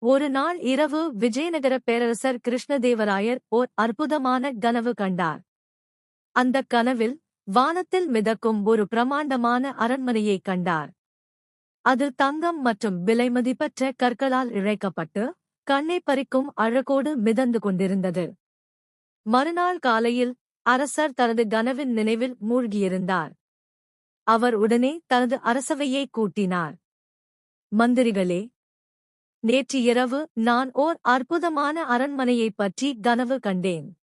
ஒரு நாள் இரவு விஜயநகர பேரரசர் கிருஷ்ணதேவராயர் ஓர் அற்புதமான கனவு கண்டார். அந்தக் கனவில் வானத்தில் மிதக்கும் ஒரு பிரமாண்டமான அரண்மனையைக் கண்டார். அது தங்கம் மற்றும் விலைமதிப்பற்ற கற்களால் இழைக்கப்பட்டு கண்ணை பறிக்கும் அழகோடு மிதந்து கொண்டிருந்தது. மறுநாள் காலையில் அரசர் தனது கனவின் நினைவில் மூழ்கியிருந்தார். அவர் உடனே தனது அரசவையை கூட்டினார். மந்திரிகளே நேற்று இரவு நான் ஓர் அற்புதமான அரண்மனையைப் பற்றி கனவு கண்டேன்.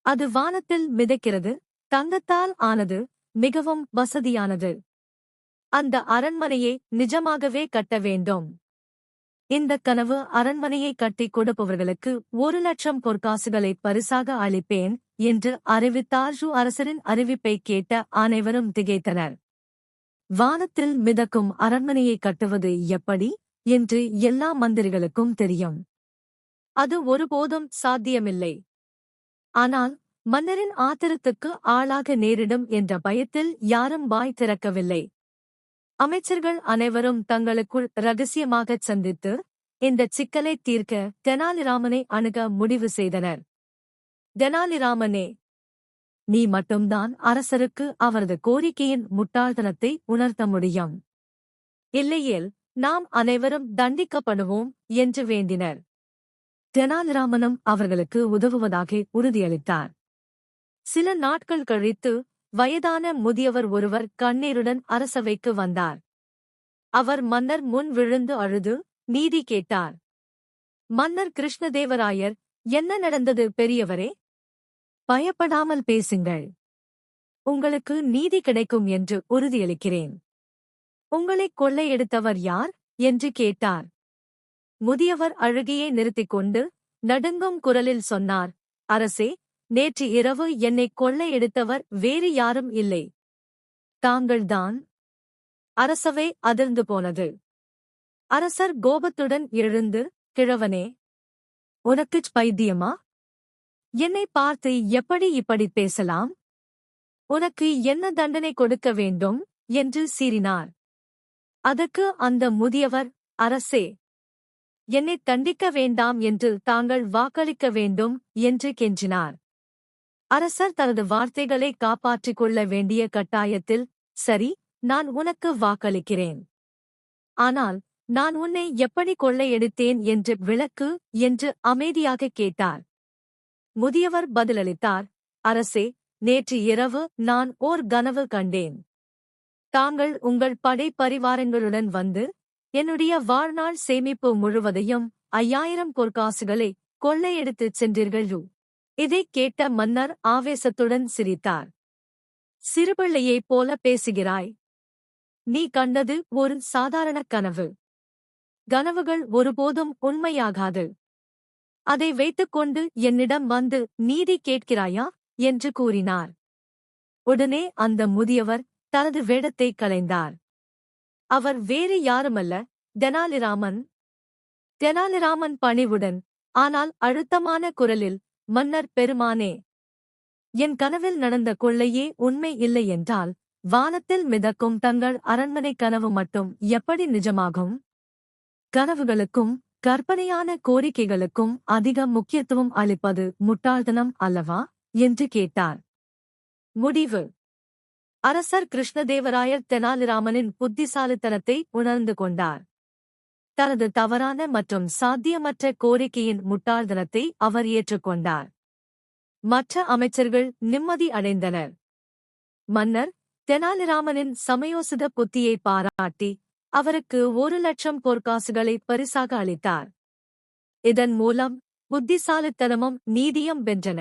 அது வானத்தில் மிதக்கிறது தங்கத்தால் ஆனது மிகவும் வசதியானது. அந்த அரண்மனையை நிஜமாகவே கட்ட வேண்டும். இந்த கனவு அரண்மனையை கட்டிக் கொடுப்பவர்களுக்கு ஒரு லட்சம் பொற்காசுகளை பரிசாக அளிப்பேன் என்று அறிவித்தார்ஜு அரசரின் அறிவிப்பைக் கேட்ட அனைவரும் திகைத்தனர். வானத்தில் மிதக்கும் அரண்மனையை கட்டுவது எப்படி? என்று எல்லா மந்திரிகளுக்கும் தெரியும். அது ஒருபோதும் சாத்தியமில்லை. ஆனால் மன்னரின் ஆத்திரத்துக்கு ஆளாக நேரிடும் என்ற பயத்தில் யாரும் வாய் திறக்கவில்லை. அமைச்சர்கள் அனைவரும் தங்களுக்குள் ரகசியமாகச் சந்தித்து இந்த சிக்கலை தீர்க்க தெனாலிராமனை அணுக முடிவு செய்தனர். தெனாலிராமனே நீ மட்டும்தான் அரசருக்கு அவரது கோரிக்கையின் முட்டாள்தனத்தை உணர்த்த முடியும். இல்லையேல் நாம் அனைவரும் தண்டிக்கப்படுவோம் என்று வேண்டினர். தெனாலிராமனும் அவர்களுக்கு உதவுவதாக உறுதியளித்தார். சில நாட்கள் கழித்து வயதான முதியவர் ஒருவர் கண்ணீருடன் அரசவைக்கு வந்தார். அவர் மன்னர் முன் விழுந்து அழுது நீதி கேட்டார். மன்னர் கிருஷ்ணதேவராயர் என்ன நடந்தது பெரியவரே? பயப்படாமல் பேசுங்கள். உங்களுக்கு நீதி கிடைக்கும் என்று உறுதியளிக்கிறேன். உங்களைக் கொள்ளையெடுத்தவர் யார்? என்று கேட்டார். முதியவர் அழுகையை நிறுத்திக் கொண்டு நடுங்கும் குரலில் சொன்னார் அரசே நேற்று இரவு என்னைக் கொள்ளையெடுத்தவர் வேறு யாரும் இல்லை. தாங்கள்தான். அரசவை அதிர்ந்து போனது. அரசர் கோபத்துடன் எழுந்து கிழவனே உனக்குச் பைத்தியமா? என்னை பார்த்து எப்படி இப்படி பேசலாம்? உனக்கு என்ன தண்டனை கொடுக்க வேண்டும்? என்று சீறினார். அதற்கு அந்த முதியவர் அரசே என்னை தண்டிக்க வேண்டாம் என்று தாங்கள் வாக்களிக்க வேண்டும் என்று கெஞ்சினார். அரசர் தனது வார்த்தைகளை காப்பாற்றிக் கொள்ள வேண்டிய கட்டாயத்தில் சரி நான் உனக்கு வாக்களிக்கிறேன். ஆனால் நான் உன்னை எப்படி கொள்ளையெடுத்தேன் என்று விளக்கு என்று அமைதியாக கேட்டார். முதியவர் பதிலளித்தார் அரசே நேற்று இரவு நான் ஓர் கனவு கண்டேன். தாங்கள் உங்கள் படை பரிவாரங்களுடன் வந்து என்னுடைய வாழ்நாள் சேமிப்பு முழுவதையும் ஐயாயிரம் பொற்காசுகளை கொள்ளையெடுத்துச் சென்றீர்கள் இதைக் கேட்ட மன்னர் ஆவேசத்துடன் சிரித்தார். சிறுபிள்ளையைப் போல பேசுகிறாய். நீ கண்டது ஒரு சாதாரண கனவு. கனவுகள் ஒருபோதும் உண்மையாகாது. அதை வைத்துக்கொண்டு என்னிடம் வந்து நீதி கேட்கிறாயா? என்று கூறினார். உடனே அந்த முதியவர் தனது வேடத்தை கலைந்தார். அவர் வேறு யாருமல்ல தெனாலிராமன். தெனாலிராமன் பணிவுடன் ஆனால் அழுத்தமான குரலில் மன்னர் பெருமானே என் கனவில் நடந்த கொள்ளையே உண்மை இல்லை என்றால் வானத்தில் மிதக்கும் தங்கள் அரண்மனை கனவு மட்டும் எப்படி நிஜமாகும்? கனவுகளுக்கும் கற்பனையான கோரிக்கைகளுக்கும் அதிக முக்கியத்துவம் அளிப்பது முட்டாள்தனம் அல்லவா? என்று கேட்டார். முடிவு. அரசர் கிருஷ்ணதேவராயர் தெனாலிராமனின் புத்திசாலித்தனத்தை உணர்ந்து கொண்டார். தனது தவறான மற்றும் சாத்தியமற்ற கோரிக்கையின் முட்டாள்தனத்தை அவர் ஏற்றுக்கொண்டார். மற்ற அமைச்சர்கள் நிம்மதி அடைந்தனர். மன்னர் தெனாலிராமனின் சமயோசித புத்தியை பாராட்டி அவருக்கு ஒரு லட்சம் பொற்காசுகளை பரிசாக அளித்தார். இதன் மூலம் புத்திசாலித்தனமும் நீதியும் வென்றன.